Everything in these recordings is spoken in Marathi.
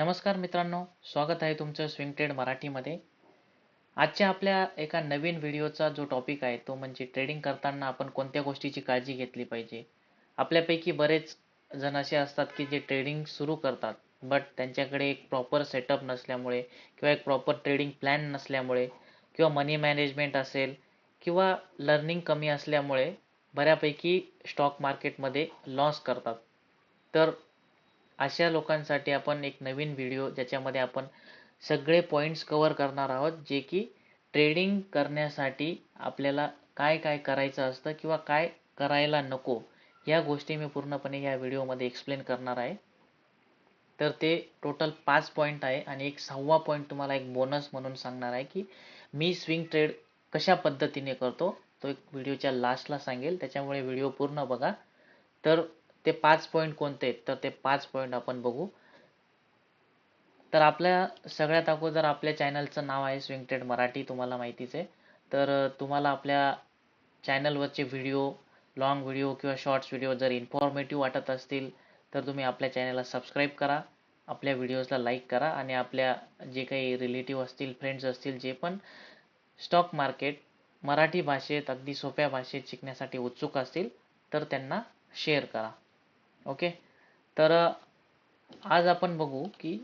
नमस्कार मित्रांनो स्वागत आहे तुमचं स्विंग ट्रेड मराठीमध्ये. आजच्या आपल्या एका नवीन व्हिडिओचा जो टॉपिक आहे तो म्हणजे ट्रेडिंग करताना आपण कोणत्या गोष्टीची काळजी घेतली पाहिजे? आपल्यापैकी बरेच जण असे असतात की जे ट्रेडिंग सुरू करतात बट त्यांच्याकडे एक प्रॉपर सेटअप नसल्यामुळे किंवा एक प्रॉपर ट्रेडिंग प्लॅन नसल्यामुळे किंवा मनी मॅनेजमेंट असेल किंवा लर्निंग कमी असल्यामुळे बऱ्यापैकी स्टॉक मार्केटमध्ये लॉस करतात. तर अशा लोकांसाठी आपण एक नवीन व्हिडिओ ज्याच्यामध्ये आपण सगळे पॉईंट्स कवर करणार आहोत जे की ट्रेडिंग करण्यासाठी आपल्याला काय काय करायचं असतं किंवा काय करायला नको या गोष्टी मी पूर्णपणे या व्हिडिओमध्ये एक्सप्लेन करणार आहे. तर ते टोटल पाच पॉईंट आहे आणि एक सहावा पॉईंट तुम्हाला एक बोनस म्हणून सांगणार आहे की मी स्विंग ट्रेड कशा पद्धतीने करतो तो एक व्हिडिओच्या लास्टला सांगेल. त्याच्यामुळे व्हिडिओ पूर्ण बघा. तर ते पाच पॉईंट कोणते आहेत? तर ते पाच पॉईंट आपण बघू. तर आपल्या सगळ्यात अगोदर आपल्या चॅनलचं नाव आहे स्विंग ट्रेड मराठी तुम्हाला माहितीच आहे. तर तुम्हाला आपल्या चॅनलवरचे व्हिडिओ लॉंग व्हिडिओ किंवा शॉर्ट्स व्हिडिओ जर इन्फॉर्मेटिव्ह वाटत असतील तर तुम्ही आपल्या चॅनलला सबस्क्राईब करा. आपल्या व्हिडिओजला लाईक करा आणि आपल्या जे काही रिलेटिव्ह असतील फ्रेंड्स असतील जे पण स्टॉक मार्केट मराठी भाषेत अगदी सोप्या भाषेत शिकण्यासाठी उत्सुक असतील तर त्यांना शेअर करा. ओके? तर आज आपण बघू की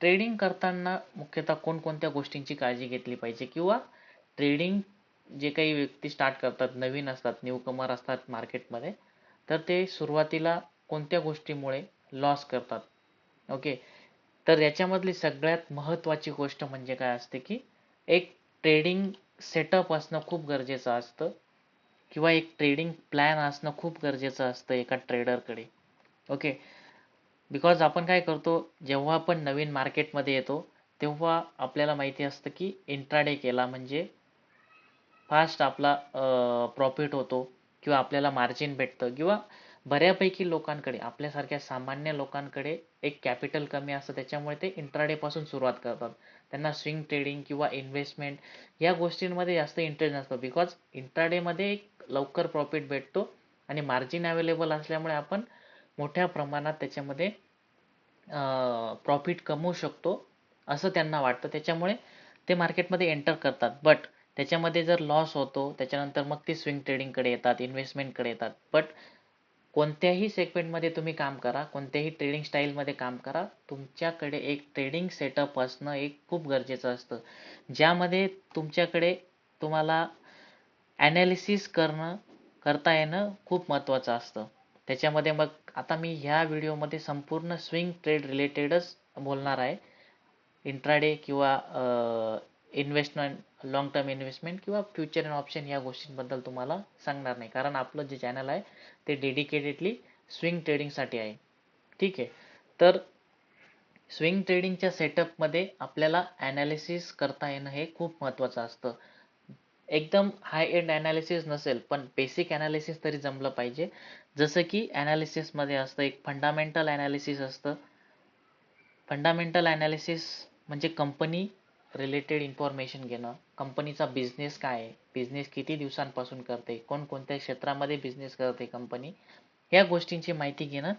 ट्रेडिंग करताना मुख्यतः कोणकोणत्या गोष्टींची काळजी घेतली पाहिजे किंवा ट्रेडिंग जे काही व्यक्ती स्टार्ट करतात नवीन असतात न्यूकमर असतात मार्केटमध्ये तर ते सुरुवातीला कोणत्या गोष्टीमुळे लॉस करतात? ओके? तर याच्यामधली सगळ्यात महत्त्वाची गोष्ट म्हणजे काय असते की एक ट्रेडिंग सेटअप असणं खूप गरजेचं असतं किंवा एक ट्रेडिंग प्लॅन असणं खूप गरजेचं असतं एका ट्रेडरकडे ओके. बिकॉज आपण काय करतो जेव्हा आपण नवीन मार्केटमध्ये येतो तेव्हा आपल्याला माहिती असतं की इंट्राडे केला म्हणजे फास्ट आपला प्रॉफिट होतो किंवा आपल्याला मार्जिन भेटतं किंवा बऱ्यापैकी लोकांकडे आपल्यासारख्या सामान्य लोकांकडे एक कॅपिटल कमी असतं त्याच्यामुळे ते इंट्राडेपासून सुरुवात करतात. त्यांना स्विंग ट्रेडिंग किंवा इन्व्हेस्टमेंट या गोष्टींमध्ये जास्त इंटरेस्ट नसतो. बिकॉज इंट्राडेमध्ये एक लवकर प्रॉफिट भेटतो आणि मार्जिन अवेलेबल असल्यामुळे आपण मोठ्या प्रमाणात त्याच्यामध्ये प्रॉफिट कमवू शकतो असं त्यांना वाटतं. त्याच्यामुळे ते मार्केटमध्ये एंटर करतात. बट त्याच्यामध्ये जर लॉस होतो त्याच्यानंतर मग ते स्विंग ट्रेडिंगकडे येतात इन्व्हेस्टमेंटकडे येतात. बट कोणत्याही सेगमेंटमध्ये तुम्ही काम करा कोणत्याही ट्रेडिंग स्टाईलमध्ये काम करा तुमच्याकडे एक ट्रेडिंग सेटअप असणं एक खूप गरजेचं असतं. ज्यामध्ये तुमच्याकडे तुम्हाला ॲनालिसिस करणं करता येणं खूप महत्त्वाचं असतं. त्याच्यामध्ये मग आता मी ह्या व्हिडिओमध्ये संपूर्ण स्विंग ट्रेड रिलेटेडच बोलणार आहे. इंट्राडे किंवा इन्व्हेस्टमेंट लॉंग टर्म इन्व्हेस्टमेंट किंवा फ्युचर अँड ऑप्शन या गोष्टींबद्दल तुम्हाला सांगणार नाही. कारण आपलं जे चॅनल आहे ते डेडिकेटेडली स्विंग ट्रेडिंगसाठी आहे. ठीक आहे? तर स्विंग ट्रेडिंगच्या सेटअपमध्ये आपल्याला ॲनालिसिस करता येणं हे खूप महत्त्वाचं असतं. एकदम हाय एंड ॲनालिसिस नसेल पण बेसिक ॲनालिसिस तरी जमलं पाहिजे. जसं की ॲनालिसिसमध्ये असतं एक फंडामेंटल ॲनालिसिस असतं. फंडामेंटल ॲनालिसिस म्हणजे कंपनी रिलेटेड इन्फॉर्मेशन घेणं. कंपनीचा बिझनेस काय आहे? बिझनेस किती दिवसांपासून करते? कोणकोणत्या क्षेत्रामध्ये बिझनेस करते कंपनी या गोष्टींची माहिती घेणं.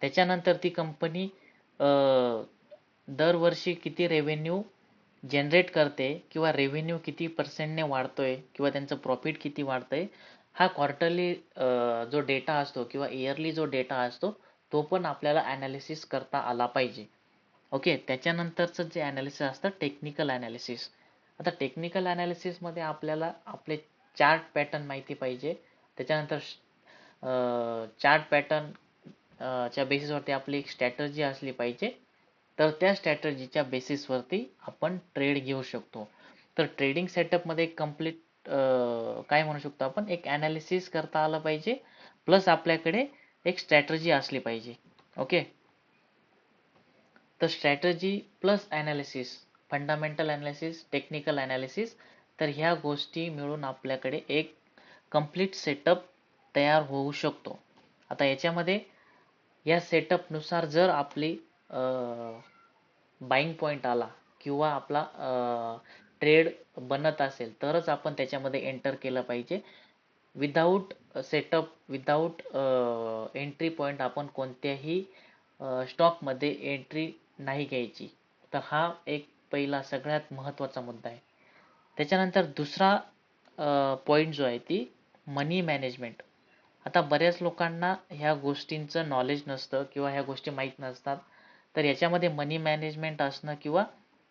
त्याच्यानंतर ती कंपनी दरवर्षी किती रेव्हेन्यू जनरेट करते किंवा रेव्हेन्यू किती पर्सेंटने वाढतोय किंवा त्यांचं प्रॉफिट किती वाढतंय हा क्वार्टरली जो डेटा असतो किंवा इयरली जो डेटा असतो तो पण आपल्याला ॲनालिसिस करता आला पाहिजे. ओके त्याच्यानंतरचं जे ॲनालिसिस असतं टेक्निकल ॲनालिसिस आता टेक्निकल ॲनालिसिसमध्ये आपल्याला आपले चार्ट पॅटर्न माहिती पाहिजे. त्याच्यानंतर चार्ट पॅटर्न च्या बेसिसवरती आपली एक स्ट्रॅटर्जी असली पाहिजे. तर त्या स्ट्रॅटर्जीच्या बेसिसवरती आपण ट्रेड घेऊ शकतो. तर ट्रेडिंग सेटअपमध्ये कंप्लीट काय म्हणू शकतो आपण एक ॲनालिसिस करता आलं पाहिजे प्लस आपल्याकडे एक स्ट्रॅटर्जी असली पाहिजे. ओके तर strategy plus analysis fundamental analysis technical analysis तर ह्या गोष्टी मिळून आपल्याकडे एक कंप्लीट सेटअप तयार होऊ शकतो. आता याच्यामध्ये या सेटअपनुसार जर आपली बाईंग पॉईंट आला किंवा आपला ट्रेड बनत असेल तरच आपण त्याच्यामध्ये एंटर केलं पाहिजे. Without setup without entry point आपण कोणत्याही स्टॉकमध्ये एंट्री नाही घ्यायची. तर हा एक पहिला सगळ्यात महत्त्वाचा मुद्दा आहे. त्याच्यानंतर दुसरा पॉईंट जो आहे ती मनी मॅनेजमेंट आता बऱ्याच लोकांना ह्या गोष्टींचं नॉलेज नसतं किंवा ह्या गोष्टी माहीत नसतात. तर याच्यामध्ये मनी मॅनेजमेंट असणं किंवा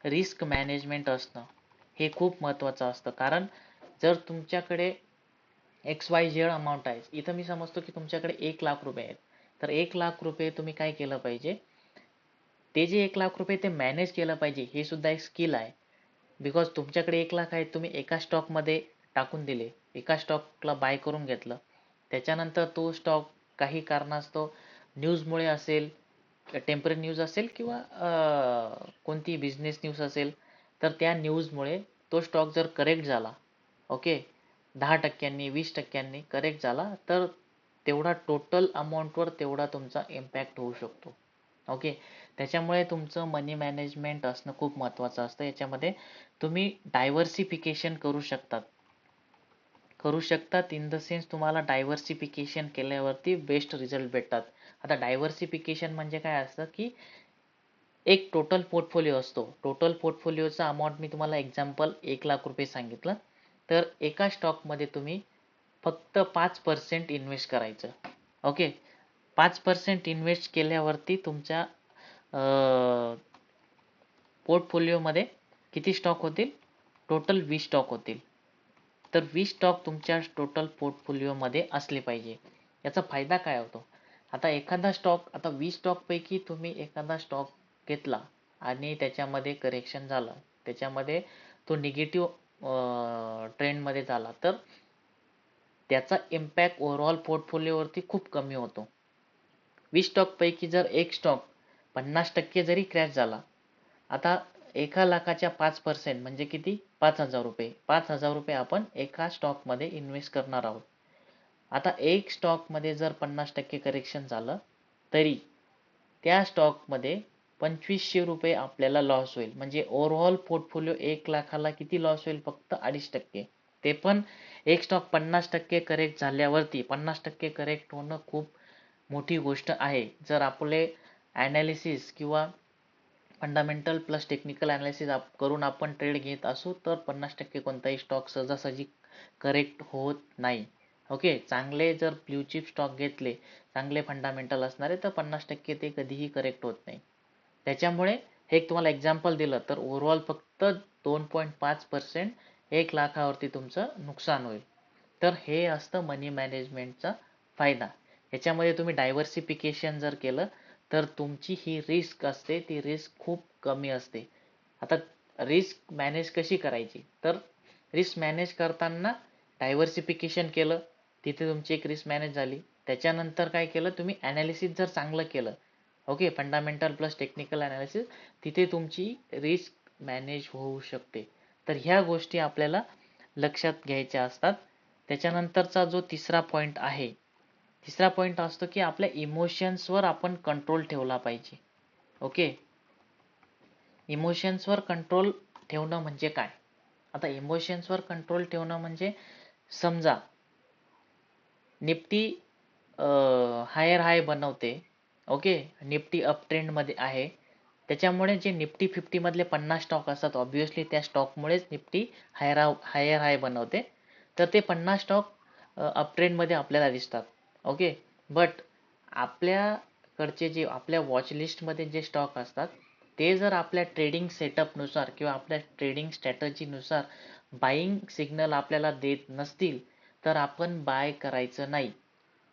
रिस्क मॅनेजमेंट असणं हे खूप महत्त्वाचं असतं. कारण जर तुमच्याकडे एक्स वाय झेड अमाऊंट आहे इथं मी समजतो की तुमच्याकडे एक लाख रुपये आहेत. तर एक लाख रुपये तुम्ही काय केलं पाहिजे? ते जे एक लाख रुपये ते मॅनेज केलं पाहिजे हे सुद्धा एक स्किल आहे. बिकॉज तुमच्याकडे एक लाख आहेत तुम्ही एका स्टॉकमध्ये टाकून दिले. एका स्टॉकला बाय करून घेतलं. त्याच्यानंतर तो स्टॉक काही कारणास्तव न्यूजमुळे असेल टेंपररी न्यूज असेल किंवा कोणती बिझनेस न्यूज असेल तर त्या न्यूजमुळे तो स्टॉक जर करेक्ट झाला ओके दहा टक्क्यांनी वीस टक्क्यांनी करेक्ट झाला तर तेवढा टोटल अमाऊंटवर तेवढा तुमचा इम्पॅक्ट होऊ शकतो ओके त्याच्यामुळे तुमचं मनी मॅनेजमेंट असणं खूप महत्त्वाचं असतं. याच्यामध्ये तुम्ही डायव्हर्सिफिकेशन करू शकतात. करू शकतात इन द सेन्स तुम्हाला डायव्हर्सिफिकेशन केल्यावरती बेस्ट रिझल्ट भेटतात. आता डायव्हर्सिफिकेशन म्हणजे काय असतं की एक टोटल पोर्टफोलिओ असतो. टोटल पोर्टफोलिओचा अमाऊंट मी तुम्हाला एक्झाम्पल एक लाख रुपये सांगितलं. तर एका स्टॉकमध्ये तुम्ही फक्त पाच पर्सेंट इन्व्हेस्ट करायचं. ओके पाच पर्सेंट इन्व्हेस्ट केल्यावरती तुमच्या पोर्टफोलिओमध्ये किती स्टॉक होतील? टोटल वीस स्टॉक होतील. तर वीस स्टॉक तुमच्या टोटल पोर्टफोलिओमध्ये असले पाहिजे. याचा फायदा काय होतो? आता एखादा स्टॉक आता वीस स्टॉकपैकी तुम्ही एखादा स्टॉक घेतला आणि त्याच्यामध्ये करेक्शन झालं. त्याच्यामध्ये तो निगेटिव्ह ट्रेंडमध्ये झाला. तर त्याचा इम्पॅक्ट ओव्हरऑल पोर्टफोलिओवरती खूप कमी होतो. वीस स्टॉकपैकी जर एक स्टॉक पन्नास टक्के जरी क्रॅश झाला आता एका लाखाच्या पाच पर्सेंट म्हणजे किती? पाच हजार रुपये. पाच हजार रुपये आपण एका स्टॉकमध्ये इन्व्हेस्ट करणार आहोत. आता एक स्टॉकमध्ये जर पन्नास टक्के करेक्शन झालं तरी त्या स्टॉकमध्ये पंचवीसशे रुपये आपल्याला लॉस होईल. म्हणजे ओव्हरऑल पोर्टफोलिओ एक लाखाला किती लॉस होईल? फक्त अडीच टक्के. ते पण एक स्टॉक पन्नास टक्के करेक्ट झाल्यावरती पन्नास टक्के करेक्ट होणं खूप मोठी गोष्ट आहे. जर आपले ॲनालिसिस किंवा फंडामेंटल प्लस टेक्निकल ॲनालिसिस आप करून आपण ट्रेड घेत असू तर पन्नास टक्के कोणताही स्टॉक सहजासहजी करेक्ट होत नाही. ओके चांगले जर ब्ल्यूचिप स्टॉक घेतले चांगले फंडामेंटल असणारे तर पन्नास टक्के ते कधीही करेक्ट होत नाही. त्याच्यामुळे हे एक तुम्हाला एक्झाम्पल दिलं तर ओव्हरऑल फक्त दोन पॉईंट पाच पर्सेंट एक लाखावरती तुमचं नुकसान होईल. तर हे असतं मनी मॅनेजमेंटचा फायदा. याच्यामध्ये तुम्ही डायव्हर्सिफिकेशन जर केलं तर तुमची ही रिस्क असते ती रिस्क खूप कमी असते. आता रिस्क मॅनेज कशी करायची? तर रिस्क मॅनेज करताना डायव्हर्सिफिकेशन केलं तिथे तुमची एक रिस्क मॅनेज झाली. त्याच्यानंतर काय केलं तुम्ही ॲनालिसिस जर चांगलं केलं okay fundamental plus technical analysis तिथे तुमची रिस्क मॅनेज होऊ शकते. तर ह्या गोष्टी आपल्याला लक्षात घ्यायच्या असतात. त्याच्यानंतरचा जो तिसरा पॉईंट आहे तिसरा पॉईंट असतो की आपल्या इमोशन्सवर आपण कंट्रोल ठेवला पाहिजे. ओके इमोशन्सवर कंट्रोल ठेवणं म्हणजे काय? आता इमोशन्सवर कंट्रोल ठेवणं म्हणजे समजा निफ्टी हायर हाय बनवते. ओके? निफ्टी अप ट्रेंडमध्ये आहे. त्याच्यामुळे जे निफ्टी फिफ्टीमधले पन्नास स्टॉक असतात ऑब्विसली त्या स्टॉकमुळेच निफ्टी हायर हायर हाय बनवते. तर ते पन्नास स्टॉक अप ट्रेंडमध्ये आपल्याला दिसतात. ओके? बट आपल्याकडचे जे आपल्या वॉच लिस्टमध्ये जे स्टॉक असतात ते जर आपल्या ट्रेडिंग सेटअपनुसार किंवा आपल्या ट्रेडिंग स्ट्रॅटजीनुसार बाईंग सिग्नल आपल्याला देत नसतील तर आपण बाय करायचं नाही.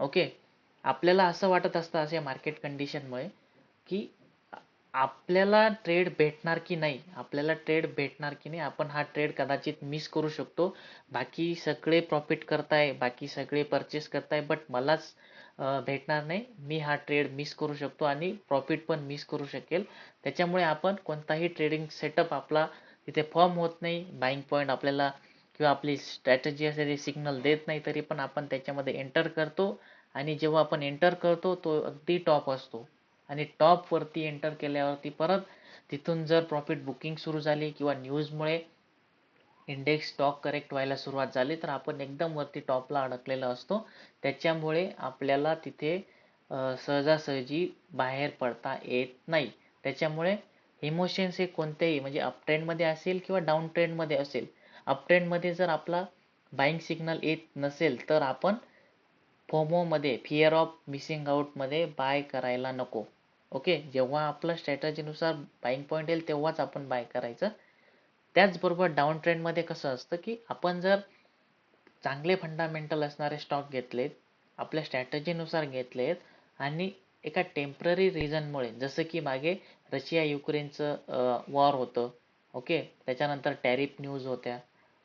ओके? आपल्याला असं वाटत असतं असे मार्केट कंडिशनमुळे की आपल्याला ट्रेड भेटणार की नाही आपल्याला ट्रेड भेटणार की नाही आपण हा ट्रेड कदाचित मिस करू शकतो. बाकी सगळे प्रॉफिट करताय बाकी सगळे परचेस करताय बट मलाच भेटणार नाही. मी हा ट्रेड मिस करू शकतो आणि प्रॉफिट पण मिस करू शकेल. त्याच्यामुळे आपण कोणताही ट्रेडिंग सेटअप आपला तिथे फॉर्म होत नाही. बाईंग पॉईंट आपल्याला किंवा आपली स्ट्रॅटजी असेल सिग्नल देत नाही तरी पण आपण त्याच्यामध्ये एंटर करतो. आणि जेव्हा आपण एंटर करतो तो अगदी टॉप असतो. आणि टॉपवरती एंटर केल्यावरती परत तिथून जर प्रॉफिट बुकिंग सुरू झाली किंवा न्यूजमुळे इंडेक्स स्टॉक करेक्ट व्हायला सुरुवात झाली तर आपण एकदम वरती टॉपला अडकलेला असतो. त्याच्यामुळे आपल्याला तिथे सहजासहजी बाहेर पडता येत नाही. त्याच्यामुळे इमोशन्स हे कोणत्याही म्हणजे अप ट्रेंडमध्ये असेल किंवा डाऊन ट्रेंडमध्ये असेल अप ट्रेंडमध्ये जर आपला बाईंग सिग्नल येत नसेल तर आपण फोमोमध्ये फिअर ऑफ मिसिंग आऊटमध्ये बाय करायला नको. ओके जेव्हा आपलं स्ट्रॅटजीनुसार बाईंग पॉईंट येईल तेव्हाच आपण बाय करायचं. त्याचबरोबर डाऊन ट्रेंडमध्ये कसं असतं की आपण जर चांगले फंडामेंटल असणारे स्टॉक घेतलेत आपल्या स्ट्रॅटजीनुसार घेतलेत आणि एका टेंपररी रिझनमुळे जसं की मागे रशिया युक्रेनचं वॉर होतं. ओके त्याच्यानंतर टॅरिफ न्यूज होत्या.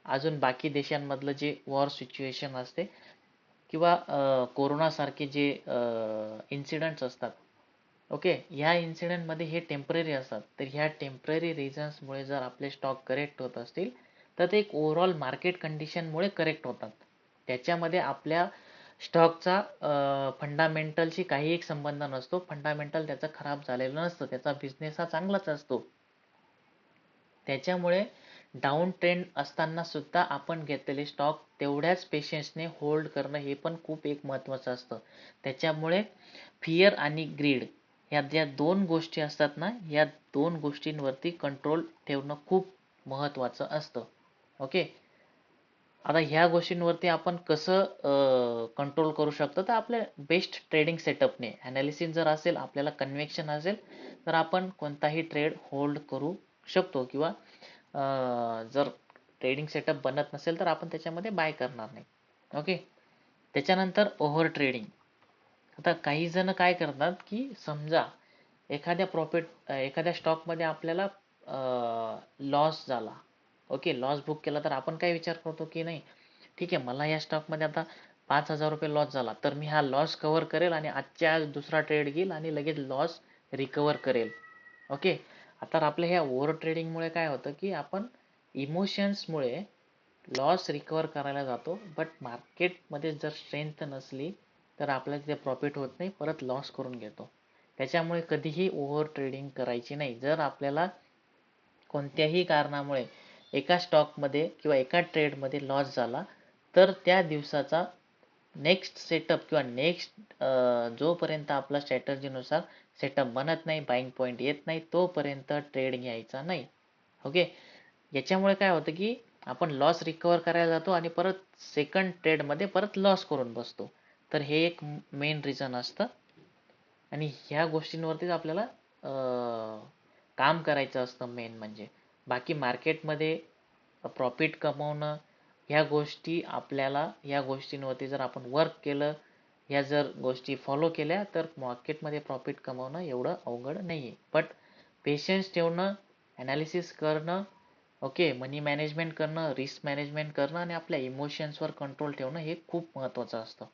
अजून बाकी देशांमधलं जे वॉर सिच्युएशन असते किंवा कोरोनासारखे जे इन्सिडंट्स असतात ओके? ह्या इन्सिडेंटमध्ये हे टेंपररी असतात. तर ह्या टेंपररी रिझन्समुळे जर आपले स्टॉक करेक्ट होत असतील तर ते एक ओव्हरऑल मार्केट कंडिशनमुळे करेक्ट होतात. त्याच्यामध्ये आपल्या स्टॉकचा फंडामेंटलशी काही एक संबंध नसतो. फंडामेंटल त्याचा खराब झालेला नसतं. त्याचा बिझनेस हा चांगलाच असतो. त्याच्यामुळे डाऊन ट्रेंड असताना सुद्धा आपण घेतलेले स्टॉक तेवढ्याच पेशन्सने होल्ड करणं हे पण खूप एक महत्त्वाचं असतं. त्याच्यामुळे फिअर आणि ग्रीड ह्या ज्या दोन गोष्टी असतात ना या दोन गोष्टींवरती कंट्रोल ठेवणं खूप महत्त्वाचं असतं. ओके आता ह्या गोष्टींवरती आपण कसं कंट्रोल करू शकतो? तर आपल्या बेस्ट ट्रेडिंग सेटअपने ॲनालिसिस जर असेल आपल्याला कन्व्हेक्शन असेल तर आपण कोणताही ट्रेड होल्ड करू शकतो किंवा जर ट्रेडिंग सेटअप बनत नसेल तर आपण त्याच्यामध्ये बाय करणार नाही. ओके त्याच्यानंतर ओव्हर ट्रेडिंग आता काही जण काय करतात की समजा एखाद्या प्रॉफिट एखाद्या स्टॉकमध्ये आपल्याला लॉस झाला. ओके लॉस बुक केला तर आपण काय विचार करतो की नाही? ठीक आहे मला या स्टॉकमध्ये आता पाच हजार रुपये लॉस झाला. तर मी हा लॉस कव्हर करेल आणि आजच्या आज दुसरा ट्रेड घेईल आणि लगेच लॉस रिकवर करेल. ओके आता आपल्या ह्या ओव्हर ट्रेडिंगमुळे काय होतं की आपण इमोशन्समुळे लॉस रिकवर करायला जातो बट मार्केटमध्ये जर स्ट्रेंथ नसली तर आपल्याला तिथे प्रॉफिट होत नाही परत लॉस करून घेतो. त्याच्यामुळे कधीही ओव्हर ट्रेडिंग करायची नाही. जर आपल्याला कोणत्याही कारणामुळे एका स्टॉकमध्ये किंवा एका ट्रेडमध्ये लॉस झाला तर त्या दिवसाचा नेक्स्ट सेटअप किंवा नेक्स्ट जोपर्यंत आपला स्ट्रॅटर्जीनुसार सेटअप बनत नाही बाईंग पॉईंट येत नाही तोपर्यंत ट्रेड घ्यायचा नाही. ओके याच्यामुळे काय होतं की आपण लॉस रिकवर करायला जातो आणि परत सेकंड ट्रेडमध्ये परत लॉस करून बसतो. तर हे एक मेन रिझन असतं. आणि ह्या गोष्टींवरतीच आपल्याला काम करायचं असतं मेन म्हणजे. बाकी मार्केटमध्ये प्रॉफिट कमवणं ह्या गोष्टी आपल्याला ह्या गोष्टींवरती जर आपण वर्क केलं ह्या जर गोष्टी फॉलो केल्या तर मार्केटमध्ये प्रॉफिट कमवणं एवढं अवघड नाही आहे बट पेशन्स ठेवणं ॲनालिसिस करणं ओके मनी मॅनेजमेंट करणं रिस्क मॅनेजमेंट करणं आणि आपल्या इमोशन्सवर कंट्रोल ठेवणं हे खूप महत्त्वाचं असतं.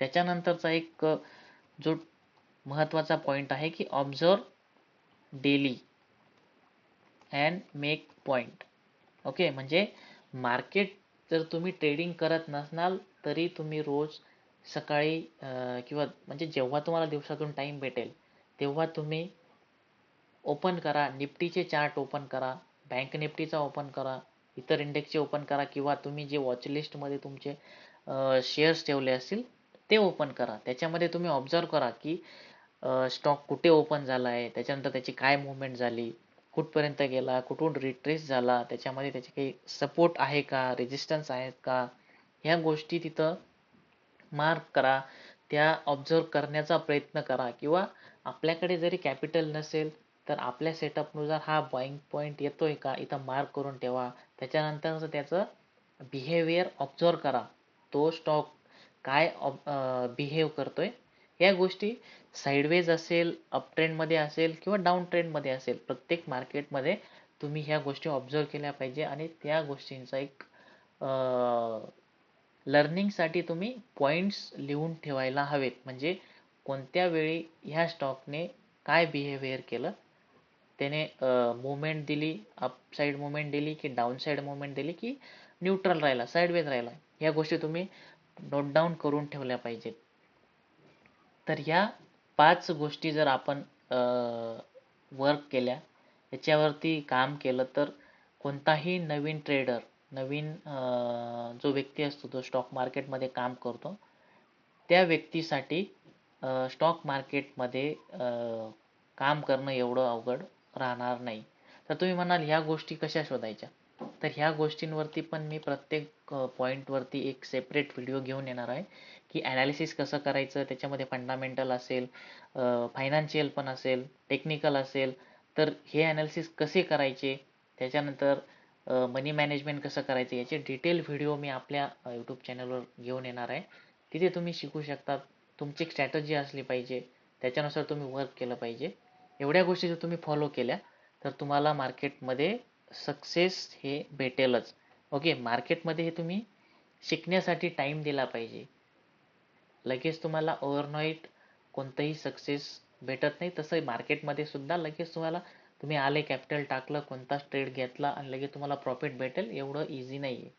त्याच्यानंतरचा एक जो महत्त्वाचा पॉईंट आहे की observe daily and make point okay म्हणजे मार्केट जर तुम्ही ट्रेडिंग करत नसणार तरी तुम्ही रोज सकाळी किंवा म्हणजे जेव्हा तुम्हाला दिवसातून टाईम भेटेल तेव्हा तुम्ही ओपन करा निफ्टीचे चार्ट ओपन करा बँक निफ्टीचा ओपन करा इतर इंडेक्सचे ओपन करा किंवा तुम्ही जे वॉचलिस्टमध्ये तुमचे शेअर्स ठेवले असतील ते ओपन करा. त्याच्यामध्ये तुम्ही ऑब्झर्व करा की स्टॉक कुठे ओपन झाला आहे त्याच्यानंतर त्याची काय मुवमेंट झाली कुठपर्यंत गेला कुठून रिट्रेस झाला त्याच्यामध्ये त्याचे काही सपोर्ट आहे का रेजिस्टन्स आहेत का ह्या गोष्टी तिथं मार्क करा त्या ऑब्झर्व करण्याचा प्रयत्न करा किंवा आपल्याकडे जरी कॅपिटल नसेल तर आपल्या सेटअपनुसार हा बाईंग पॉईंट येतोय का इथं मार्क करून ठेवा. त्याच्यानंतर त्याचं बिहेवियर ऑब्झर्व करा. तो स्टॉक काय बिहेव करतोय या गोष्टी साईडवेज असेल अप ट्रेंडमध्ये असेल किंवा डाऊन ट्रेंडमध्ये असेल प्रत्येक मार्केटमध्ये तुम्ही ह्या गोष्टी ऑब्झर्व केल्या पाहिजे आणि त्या गोष्टींचा एक लर्निंगसाठी तुम्ही पॉईंट्स लिहून ठेवायला हवेत. म्हणजे कोणत्या वेळी ह्या स्टॉकने काय बिहेवियर केलं? त्याने मुवमेंट दिली अपसाईड मुवमेंट दिली की डाऊनसाईड मुवमेंट दिली की न्यूट्रल राहिला साईडवेज राहिला? ह्या गोष्टी तुम्ही नोट डाऊन करून ठेवल्या पाहिजेत. तर ह्या पाच गोष्टी जर आपण वर्क केल्या याच्यावरती काम केलं तर कोणताही नवीन ट्रेडर नवीन जो व्यक्ती असतो तो स्टॉक मार्केटमध्ये काम करतो त्या व्यक्तीसाठी स्टॉक मार्केटमध्ये काम करणं एवढं अवघड राहणार नाही. तर तुम्ही म्हणाल ह्या गोष्टी कशा शोधायच्या? तर ह्या गोष्टींवरती पण मी प्रत्येक पॉईंटवरती एक सेपरेट व्हिडिओ घेऊन येणार आहे की ॲनालिसिस कसं करायचं त्याच्यामध्ये फंडामेंटल असेल फायनान्शियल पण असेल टेक्निकल असेल तर हे ॲनालिसिस कसे करायचे? त्याच्यानंतर मनी मॅनेजमेंट कसं करायचं याचे डिटेल व्हिडिओ मी आपल्या यूट्यूब चॅनलवर घेऊन येणार आहे. तिथे तुम्ही शिकू शकता तुमची स्ट्रॅटजी असली पाहिजे. त्याच्यानुसार तुम्ही वर्क केलं पाहिजे. एवढ्या गोष्टी जर तुम्ही फॉलो केल्या तर तुम्हाला मार्केटमध्ये सक्सेस हे भेटेलच. ओके मार्केटमध्ये हे तुम्ही शिकण्यासाठी टाईम दिला पाहिजे. लगेच तुम्हाला ओव्हरनाईट कोणतंही सक्सेस भेटत नाही. तसं मार्केटमध्ये सुद्धा लगेच तुम्हाला तुम्ही आले कॅपिटल टाकलं कोणताच ट्रेड घेतला आणि लगेच तुम्हाला प्रॉफिट भेटेल एवढं इझी नाही आहे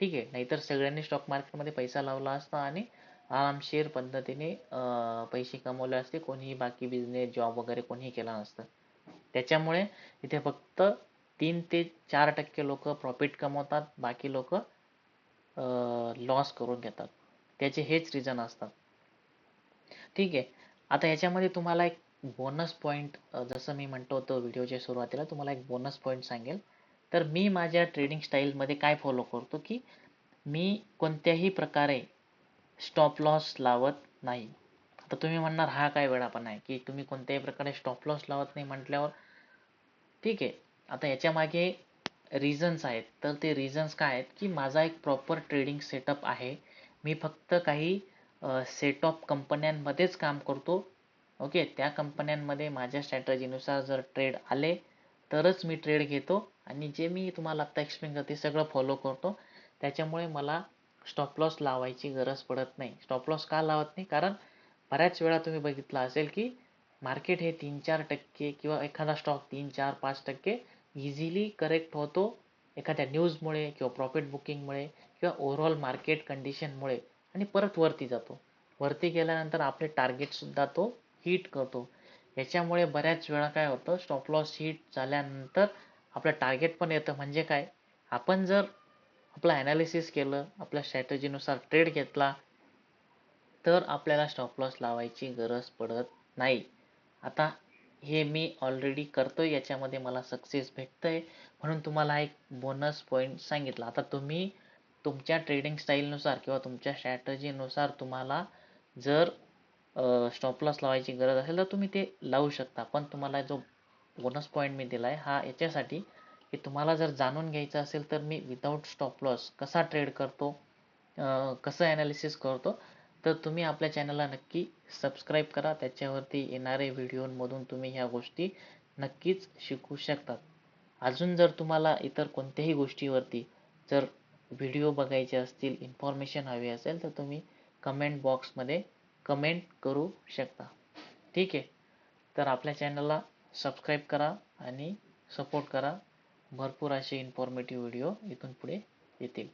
ठीक आहे? नाहीतर सगळ्यांनी स्टॉक मार्केटमध्ये पैसा लावला असता आणि आरामशीर पद्धतीने पैसे कमवले असते कोणीही बाकी बिझनेस जॉब वगैरे कोणीही केला नसतं. त्याच्यामुळे इथे फक्त तीन ते चार टक्के लोक प्रॉफिट कमवतात बाकी लोक लॉस करून घेतात. त्याचे हेच रिझन असतात. ठीक आहे? आता याच्यामध्ये तुम्हाला एक बोनस पॉईंट जसं मी म्हणतो होतो व्हिडिओच्या सुरुवातीला तुम्हाला एक बोनस पॉईंट सांगेल. तर मी माझ्या ट्रेडिंग स्टाईलमध्ये काय फॉलो करतो की मी कोणत्याही प्रकारे स्टॉप लॉस लावत नाही. आता तुम्ही म्हणणार हा काय वेळापण आहे की तुम्ही कोणत्याही प्रकारे स्टॉप लॉस लावत नाही म्हटल्यावर? ठीक आहे. आता याच्यामागे रिझन्स आहेत. तर ते रिझन्स काय आहेत की माझा एक प्रॉपर ट्रेडिंग सेटअप आहे. मी फक्त काही सेट ऑफ कंपन्यांमध्येच काम करतो. ओके त्या कंपन्यांमध्ये माझ्या स्ट्रॅटजीनुसार जर ट्रेड आले तरच मी ट्रेड घेतो आणि जे मी तुम्हाला आत्ता एक्सप्लेन करते सगळं फॉलो करतो. त्याच्यामुळे मला स्टॉप लॉस लावायची गरज पडत नाही. स्टॉप लॉस का लावत नाही? कारण बऱ्याच वेळा तुम्ही बघितलं असेल की मार्केट हे तीन चार टक्के किंवा एखादा स्टॉक तीन चार पाच टक्के इझिली करेक्ट होतो एखाद्या न्यूजमुळे किंवा प्रॉफिट बुकिंगमुळे किंवा ओव्हरऑल मार्केट कंडिशनमुळे आणि परत वरती जातो. वरती गेल्यानंतर आपले टार्गेटसुद्धा तो हिट करतो. याच्यामुळे बऱ्याच वेळा काय होतं स्टॉप लॉस हिट झाल्यानंतर आपलं टार्गेट पण येतं. म्हणजे काय? आपण जर आपलं ॲनालिसिस केलं आपल्या स्ट्रॅटजीनुसार ट्रेड घेतला तर आपल्याला स्टॉप लॉस लावायची गरज पडत नाही. आता हे मी ऑलरेडी करतोय याच्यामध्ये मला सक्सेस भेटतंय. म्हणून तुम्हाला एक बोनस पॉईंट सांगितला. आता तुम्ही तुमच्या ट्रेडिंग स्टाईलनुसार किंवा तुमच्या स्ट्रॅटजीनुसार तुम्हाला जर स्टॉप लॉस लावायची गरज असेल तर तुम्ही ते लावू शकता. पण तुम्हाला जो बोनस पॉईंट मी दिला आहे हा याच्यासाठी की तुम्हाला जर जाणून घ्यायचं असेल तर मी विदाऊट स्टॉप लॉस कसा ट्रेड करतो कसं ॲनालिसिस करतो तर तुम्ही आपल्या चॅनलला नक्की सबस्क्राईब करा. त्याच्यावरती येणारे व्हिडिओमधून तुम्ही ह्या गोष्टी नक्कीच शिकू शकतात. अजून जर तुम्हाला इतर कोणत्याही गोष्टीवरती जर व्हिडिओ बघायचे असतील इन्फॉर्मेशन हवी असेल तर तुम्ही कमेंट बॉक्समध्ये कमेंट करू शकता. ठीक आहे? तर आपल्या चॅनलला सबस्क्राईब करा आणि सपोर्ट करा. भरपूर असे इन्फॉर्मेटिव्ह व्हिडिओ इथून पुढे येतील.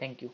थँक्यू